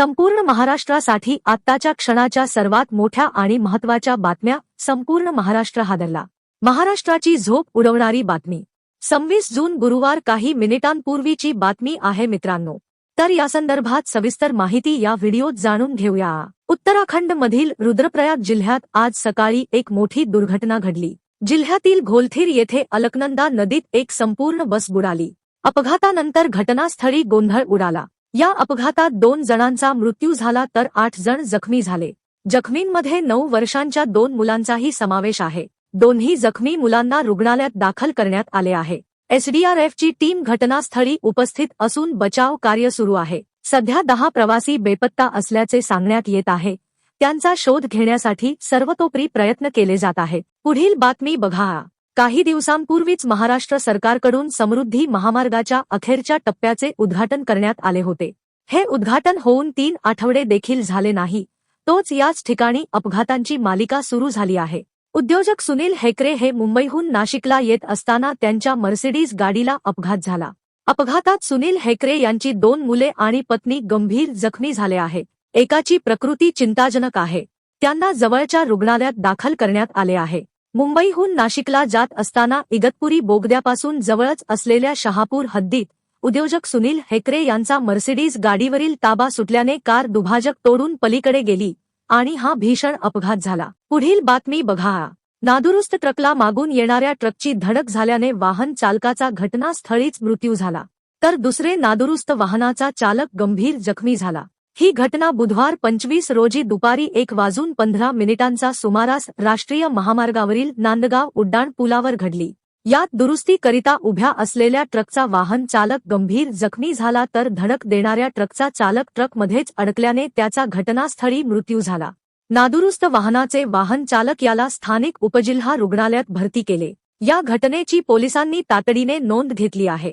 संपूर्ण महाराष्ट्रासाठी आत्ताच्या क्षणाच्या सर्वात मोठ्या आणि महत्त्वाच्या बातम्या संपूर्ण महाराष्ट्र हादरला. महाराष्ट्राची झोप उडवणारी बातमी. सव्वीस जून गुरुवार काही मिनिटांपूर्वीची बातमी आहे मित्रांनो. तर या संदर्भात सविस्तर माहिती या व्हिडिओत जाणून घेऊया. उत्तराखंडमधील रुद्रप्रयाग जिल्ह्यात आज सकाळी एक मोठी दुर्घटना घडली. जिल्ह्यातील घोलथीर येथे अलकनंदा नदीत एक संपूर्ण बस बुडाली. अपघातानंतर घटनास्थळी गोंधळ उडाला. या अपघातात दोन जणांचा मृत्यू झाला तर आठ जण जखमी झाले. जखमींमध्ये नऊ वर्षांच्या दोन मुलांचाही समावेश आहे. दोन्ही जखमी मुलांना रुग्णालयात दाखल करण्यात आले आहे. एसडीआरएफची टीम घटनास्थळी उपस्थित असून बचाव कार्य सुरू आहे. सध्या दहा प्रवासी बेपत्ता असल्याचे सांगण्यात येत आहे. त्यांचा शोध घेण्यासाठी सर्वतोपरी प्रयत्न केले जात आहेत पुढील बातमी बघा. काही दिवसांपूर्वीच महाराष्ट्र सरकारकडून समृद्धी महामार्गाच्या अखेरच्या टप्प्याचे उद्घाटन करण्यात आले होते. हे उद्घाटन होऊन तीन आठवडे देखील झाले नाही. तोच याच ठिकाणी अपघातांची मालिका सुरू झाली आहे. उद्योजक सुनील हेकरे हे मुंबईहून नाशिकला येत असताना त्यांच्या मर्सिडीज गाडीला अपघात झाला. अपघातात सुनील हेकरे यांची दोन मुले आणि पत्नी गंभीर जखमी झाले आहे. एकाची प्रकृती चिंताजनक आहे. त्यांना जवळच्या रुग्णालयात दाखल करण्यात आले आहे. मुंबईहून नाशिकला जात असताना इगतपुरी बोगद्यापासून जवळच असलेल्या शहापूर हद्दीत उद्योजक सुनील हेकरे यांचा मर्सिडीज गाडीवरील ताबा सुटल्याने कार दुभाजक तोडून पलीकडे गेली आणि हा भीषण अपघात झाला. पुढील बातमी बघा. नादुरुस्त ट्रकला मागून येणाऱ्या ट्रकची धडक झाल्याने वाहन चालकाचा घटनास्थळीच मृत्यू झाला. तर दुसरे नादुरुस्त वाहनाचा चालक गंभीर जखमी झाला. ही घटना बुधवार पंचवीस रोजी दुपारी एक वाजून पंधरा मिनिटांचा सुमारास राष्ट्रीय महामार्गावरील नांदगाव उड्डाण पुलावर घडली. यात दुरुस्तीकरिता उभ्या असलेल्या ट्रकचा वाहन चालक गंभीर जखमी झाला तर धडक देणाऱ्या ट्रकचा चालक ट्रकमध्येच अडकल्याने त्याचा घटनास्थळी मृत्यू झाला. नादुरुस्त वाहनाचे वाहन चालक याला स्थानिक उपजिल्हा रुग्णालयात भरती केले. या घटनेची पोलिसांनी तातडीने नोंद घेतली आहे.